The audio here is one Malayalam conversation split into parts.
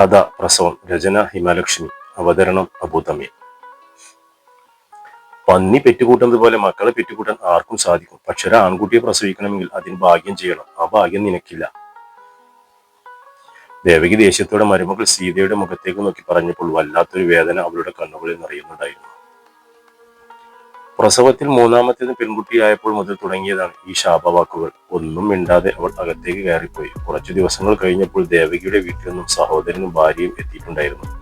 കഥ പ്രസവം രചന ഹിമാലക്ഷ്മി അവതരണം അബുതമി പന്നി പെറ്റുകൂട്ടുന്നത് പോലെ മക്കളെ പെറ്റുകൂട്ടാൻ ആർക്കും സാധിക്കും. പക്ഷെ ഒരു ആൺകുട്ടിയെ പ്രസവിക്കണമെങ്കിൽ അതിന് ഭാഗ്യം ചെയ്യണം. ആ ഭാഗ്യം നിനക്കില്ല. ദേവകി ദേഷ്യത്തോടെ മരുമകൾ സീതയുടെ മുഖത്തേക്ക് നോക്കി പറഞ്ഞപ്പോൾ വല്ലാത്തൊരു വേദന അവളുടെ കണ്ണുകളിൽ നിറയുന്നുണ്ടായിരുന്നു. പ്രസവത്തിൽ മൂന്നാമത്തേത് പെൺകുട്ടിയായപ്പോൾ മുതൽ തുടങ്ങിയതാണ് ഈ ശാപവാക്കുകൾ. ഒന്നും മിണ്ടാതെ അവൾ അകത്തേക്ക് കയറിപ്പോയി. കുറച്ചു ദിവസങ്ങൾ കഴിഞ്ഞപ്പോൾ ദേവകിയുടെ വീട്ടിൽ നിന്നും സഹോദരനും ഭാര്യയും എത്തിയിട്ടുണ്ടായിരുന്നു.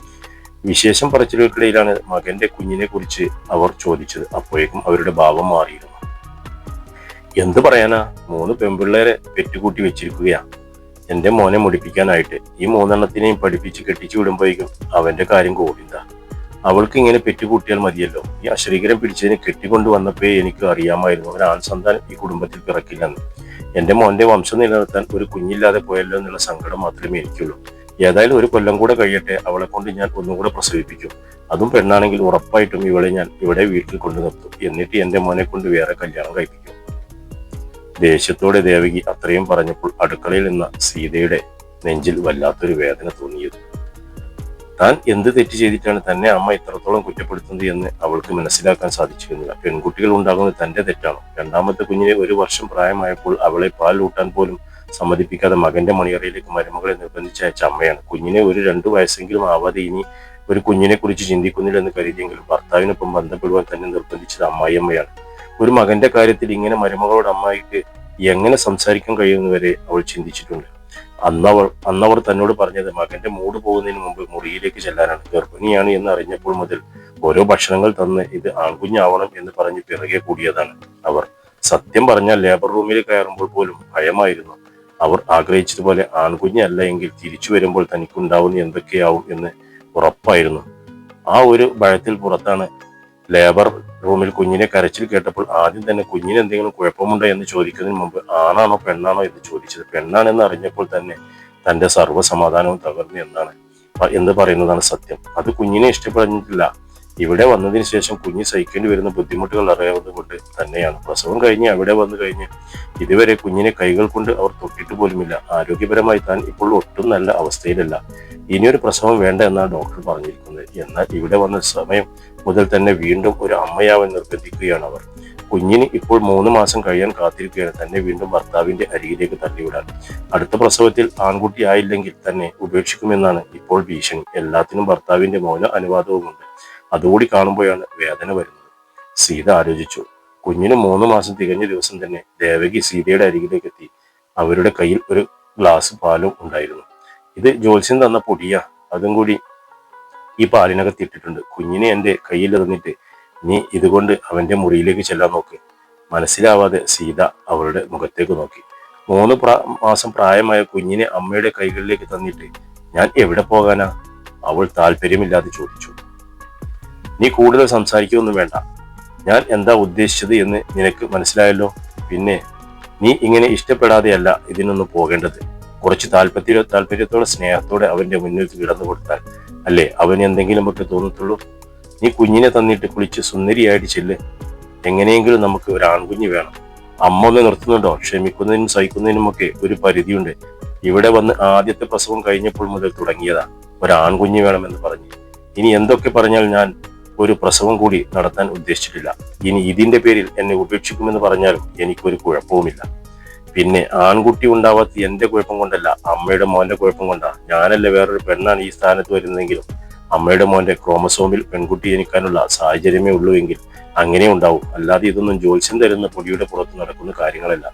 വിശേഷം പറച്ചിലുകൾക്കിടയിലാണ് മകന്റെ കുഞ്ഞിനെ കുറിച്ച് അവർ ചോദിച്ചത്. അപ്പോഴേക്കും അവരുടെ ഭാവം മാറിയിരുന്നു. എന്ത് പറയാനാ? മൂന്ന് പെൺപിള്ളേരെ പെറ്റുകൂട്ടി വെച്ചിരിക്കുകയാണ് എന്റെ മോനെ മുടിപ്പിക്കാനായിട്ട് ഈ മൂന്നെണ്ണത്തിനെയും പഠിപ്പിച്ച് കെട്ടിച്ചു വിടുമ്പോഴേക്കും അവന്റെ കാര്യം ഗോവിന്ദ. അവൾക്ക് ഇങ്ങനെ പെറ്റുകൂട്ടിയാൽ മതിയല്ലോ. ഈ അശ്രീകരം പിടിച്ചതിന് കെട്ടിക്കൊണ്ടു വന്നപ്പോഴേ എനിക്ക് അറിയാമായിരുന്നു. ഒരു ആൺസന്താനം ഈ കുടുംബത്തിൽ പിറക്കില്ലെന്ന്. എന്റെ മോന്റെ വംശം നിലനിർത്താൻ ഒരു കുഞ്ഞില്ലാതെ പോയല്ലോ എന്നുള്ള സങ്കടം മാത്രമേ എനിക്കുള്ളൂ. ഏതായാലും ഒരു കൊല്ലം കൂടെ കഴിയട്ടെ. അവളെ കൊണ്ട് ഞാൻ ഒന്നുകൂടെ പ്രസവിപ്പിക്കും. അതും പെണ്ണാണെങ്കിൽ ഉറപ്പായിട്ടും ഇവളെ ഞാൻ ഇവിടെ വീട്ടിൽ കൊണ്ടു നിർത്തും. എന്നിട്ട് എന്റെ മോനെ കൊണ്ട് വേറെ കല്യാണം കഴിപ്പിക്കും. ദേഷ്യത്തോടെ ദേവകി അത്രയും പറഞ്ഞപ്പോൾ അടുക്കളയിൽ നിന്ന സീതയുടെ നെഞ്ചിൽ വല്ലാത്തൊരു വേദന തോന്നിയത്. താൻ എന്ത് തെറ്റ് ചെയ്തിട്ടാണ് തന്നെ അമ്മ ഇത്രത്തോളം കുറ്റപ്പെടുത്തുന്നത് എന്ന് അവൾക്ക് മനസ്സിലാക്കാൻ സാധിച്ചിരുന്നില്ല. പെൺകുട്ടികൾ ഉണ്ടാകുന്നത് തന്റെ തെറ്റാണ്? രണ്ടാമത്തെ കുഞ്ഞിനെ ഒരു വർഷം പ്രായമായപ്പോൾ അവളെ പാൽ ഊട്ടാൻ പോലും സമ്മതിപ്പിക്കാതെ മകന്റെ മണിയറയിലേക്ക് മരുമകളെ നിർബന്ധിച്ച അയച്ച അമ്മയാണ്. കുഞ്ഞിനെ ഒരു രണ്ടു വയസ്സെങ്കിലും ആവാതെ ഇനി ഒരു കുഞ്ഞിനെ കുറിച്ച് ചിന്തിക്കുന്നില്ലെന്ന് കരുതിയെങ്കിലും ഭർത്താവിനൊപ്പം ബന്ധപ്പെടുവാൻ തന്നെ നിർബന്ധിച്ചത് അമ്മായിയമ്മയാണ് ഒരു മകന്റെ കാര്യത്തിൽ ഇങ്ങനെ മരുമകളോട് അമ്മായിക്ക് എങ്ങനെ സംസാരിക്കാൻ കഴിയുന്നവരെ അവൾ ചിന്തിച്ചിട്ടുണ്ട്. അന്നവൾ അന്നവർ തന്നോട് പറഞ്ഞത് മകന്റെ മൂട് പോകുന്നതിന് മുമ്പ് മുറിയിലേക്ക് ചെല്ലാനാണ്. ഗർഭിണിയാണ് എന്ന് അറിഞ്ഞപ്പോൾ മുതൽ ഓരോ ഭക്ഷണങ്ങൾ തന്ന് ഇത് ആൺകുഞ്ഞാവണം എന്ന് പറഞ്ഞ് പിറകെ കൂടിയതാണ് അവർ. സത്യം പറഞ്ഞാൽ ലേബർ റൂമിൽ കയറുമ്പോൾ പോലും ഭയമായിരുന്നു. അവർ ആഗ്രഹിച്ചതുപോലെ ആൺകുഞ്ഞല്ല എങ്കിൽ തിരിച്ചു വരുമ്പോൾ തനിക്കുണ്ടാവുന്ന എന്തൊക്കെയാവും എന്ന് ഉറപ്പായിരുന്നു. ആ ഒരു ഭയത്തിൽ പുറത്താണ് ലേബർ റൂമിൽ കുഞ്ഞിനെ കരച്ചിൽ കേട്ടപ്പോൾ ആദ്യം തന്നെ കുഞ്ഞിന് എന്തെങ്കിലും കുഴപ്പമുണ്ടോ എന്ന് ചോദിക്കുന്നതിന് മുമ്പ് ആണാണോ പെണ്ണാണോ എന്ന് ചോദിച്ചത്. പെണ്ണാണെന്ന് അറിഞ്ഞപ്പോൾ തന്നെ തന്റെ സർവ സമാധാനവും തകർന്നു എന്നാണ് എന്ന് പറയുന്നതാണ് സത്യം. അത് കുഞ്ഞിനെ ഇഷ്ടപ്പെടുന്നില്ല ഇവിടെ വന്നതിന് ശേഷം കുഞ്ഞ് സഹിക്കേണ്ടി വരുന്ന ബുദ്ധിമുട്ടുകൾ അറിയാവുന്നത് കൊണ്ട് തന്നെയാണ്. പ്രസവം കഴിഞ്ഞ് അവിടെ വന്നു കഴിഞ്ഞ് ഇതുവരെ കുഞ്ഞിനെ കൈകൾ കൊണ്ട് അവർ തൊട്ടിട്ട് പോലുമില്ല. ആരോഗ്യപരമായി താൻ ഇപ്പോൾ ഒട്ടും നല്ല അവസ്ഥയിലല്ല. ഇനിയൊരു പ്രസവം വേണ്ട എന്നാണ് ഡോക്ടർ പറഞ്ഞിരിക്കുന്നത്. എന്നാൽ ഇവിടെ വന്ന സമയം മുതൽ തന്നെ വീണ്ടും ഒരു അമ്മയാവൻ നിർബന്ധിക്കുകയാണ് അവർ. കുഞ്ഞിന് ഇപ്പോൾ മൂന്ന് മാസം കഴിയാൻ കാത്തിരിക്കുകയാണ്. തന്നെ വീണ്ടും ഭർത്താവിന്റെ അരികിലേക്ക് തള്ളിവിടാൻ. അടുത്ത പ്രസവത്തിൽ ആൺകുട്ടി ആയില്ലെങ്കിൽ തന്നെ ഉപേക്ഷിക്കുമെന്നാണ് ഇപ്പോൾ ഭീഷണി. എല്ലാത്തിനും ഭർത്താവിന്റെ മൗന അനുവാദവുമുണ്ട്. അതുകൂടി കാണുമ്പോഴാണ് വേദന വരുന്നത്. സീത ആലോചിച്ചു. കുഞ്ഞിന് മൂന്ന് മാസം തികഞ്ഞ ദിവസം തന്നെ ദേവകി സീതയുടെ അരികിലേക്ക് എത്തി. അവരുടെ കയ്യിൽ ഒരു ഗ്ലാസ് പാലും ഉണ്ടായിരുന്നു. ഇത് ജോത്സ്യം തന്ന പൊടിയാ. അതും കൂടി ഈ പാലിനകത്ത് ഇട്ടിട്ടുണ്ട്. കുഞ്ഞിനെ എന്റെ കയ്യിൽ എറിഞ്ഞിട്ട് നീ ഇതുകൊണ്ട് അവന്റെ മുറിയിലേക്ക് ചെല്ലാൻ നോക്ക്. മനസ്സിലാവാതെ സീത അവളുടെ മുഖത്തേക്ക് നോക്കി. മൂന്ന് മാസം പ്രായമായ കുഞ്ഞിനെ അമ്മയുടെ കൈകളിലേക്ക് തന്നിട്ട് ഞാൻ എവിടെ പോകാനാ? അവൾ താല്പര്യമില്ലാതെ ചോദിച്ചു. നീ കൂടുതൽ സംസാരിക്കുകയൊന്നും വേണ്ട. ഞാൻ എന്താ ഉദ്ദേശിച്ചത് എന്ന് നിനക്ക് മനസ്സിലായല്ലോ. പിന്നെ നീ ഇങ്ങനെ ഇഷ്ടപ്പെടാതെയല്ല ഇതിനൊന്നും പോകേണ്ടത്. കുറച്ച് താല്പര്യ താല്പര്യത്തോടെ സ്നേഹത്തോടെ അവന്റെ മുന്നിൽ കിടന്നു കൊടുത്താൽ അല്ലേ? അവന് എന്തെങ്കിലുമൊക്കെ തോന്നത്തുള്ളൂ. നീ കുഞ്ഞിനെ തന്നിട്ട് കുളിച്ച് സുന്ദരിയായിട്ട് ചെല്ല്. എങ്ങനെയെങ്കിലും നമുക്ക് ഒരു ആൺകുഞ്ഞ് വേണം. അമ്മ ഒന്ന് നിർത്തുന്നുണ്ടോ? ക്ഷമിക്കുന്നതിനും സഹിക്കുന്നതിനും ഒക്കെ ഒരു പരിധിയുണ്ട്. ഇവിടെ വന്ന് ആദ്യത്തെ പ്രസവം കഴിഞ്ഞപ്പോൾ മുതൽ തുടങ്ങിയതാ. ഒരു ആൺകുഞ്ഞ് വേണമെന്ന് പറഞ്ഞു. ഇനി എന്തൊക്കെ പറഞ്ഞാൽ ഞാൻ ഒരു പ്രസവം കൂടി നടത്താൻ ഉദ്ദേശിച്ചിട്ടില്ല. ഇനി ഇതിന്റെ പേരിൽ എന്നെ ഉപേക്ഷിക്കുമെന്ന് പറഞ്ഞാലും എനിക്കൊരു കുഴപ്പവുമില്ല. പിന്നെ ആൺകുട്ടി ഉണ്ടാവാത്ത എന്റെ കുഴപ്പം കൊണ്ടല്ല അമ്മയുടെ മോന്റെ കുഴപ്പം കൊണ്ടാണ് ഞാനല്ല വേറൊരു പെണ്ണാണ് ഈ സ്ഥാനത്ത് വരുന്നതെങ്കിലും അമ്മയുടെ മോന്റെ ക്രോമസോമിൽ പെൺകുട്ടി ജനിക്കാനുള്ള സാഹചര്യമേ ഉള്ളൂ എങ്കിൽ അങ്ങനെ ഉണ്ടാവും. അല്ലാതെ ഇതൊന്നും ജോത്സ്യം തരുന്ന പൊടിയുടെ പുറത്ത് നടക്കുന്ന കാര്യങ്ങളല്ല.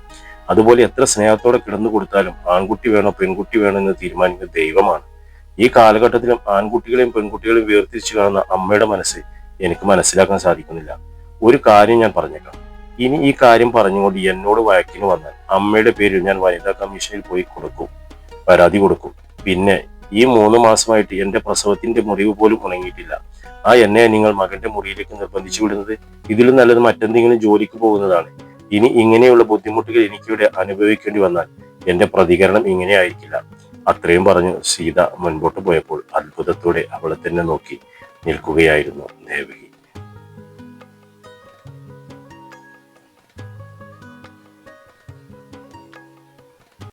അതുപോലെ എത്ര സ്നേഹത്തോടെ കിടന്നു കൊടുത്താലും ആൺകുട്ടി വേണോ പെൺകുട്ടി വേണോ എന്ന് തീരുമാനിക്കുന്ന ദൈവമാണ്. ഈ കാലഘട്ടത്തിലും ആൺകുട്ടികളെയും പെൺകുട്ടികളെയും വേർതിരിച്ചു കാണുന്ന അമ്മയുടെ മനസ്സ് എനിക്ക് മനസ്സിലാക്കാൻ സാധിക്കുന്നില്ല. ഒരു കാര്യം ഞാൻ പറഞ്ഞേക്കാം. ഇനി ഈ കാര്യം പറഞ്ഞുകൊണ്ട് എന്നോട് വഴക്കിന് വന്നാൽ അമ്മയുടെ പേരിൽ ഞാൻ വനിതാ കമ്മീഷനിൽ പോയി കൊടുക്കും പരാതി കൊടുക്കും. പിന്നെ ഈ മൂന്ന് മാസമായിട്ട് എന്റെ പ്രസവത്തിന്റെ മുറിവ് പോലും ഉണങ്ങിയിട്ടില്ല. ആ എന്നെ നിങ്ങൾ മകന്റെ മുറിയിലേക്ക് നിർബന്ധിച്ചു വിടുന്നത്? ഇതിലും നല്ലത് മറ്റെന്തെങ്കിലും ജോലിക്ക് പോകുന്നതാണ്. ഇനി ഇങ്ങനെയുള്ള ബുദ്ധിമുട്ടുകൾ എനിക്കിവിടെ അനുഭവിക്കേണ്ടി വന്നാൽ എന്റെ പ്രതികരണം ഇങ്ങനെ ആയിരിക്കില്ല. അത്രയും പറഞ്ഞു സീത മുൻപോട്ട് പോയപ്പോൾ അത്ഭുതത്തോടെ അവളെ തന്നെ നോക്കി നിൽക്കുകയായിരുന്നു ദേവകി.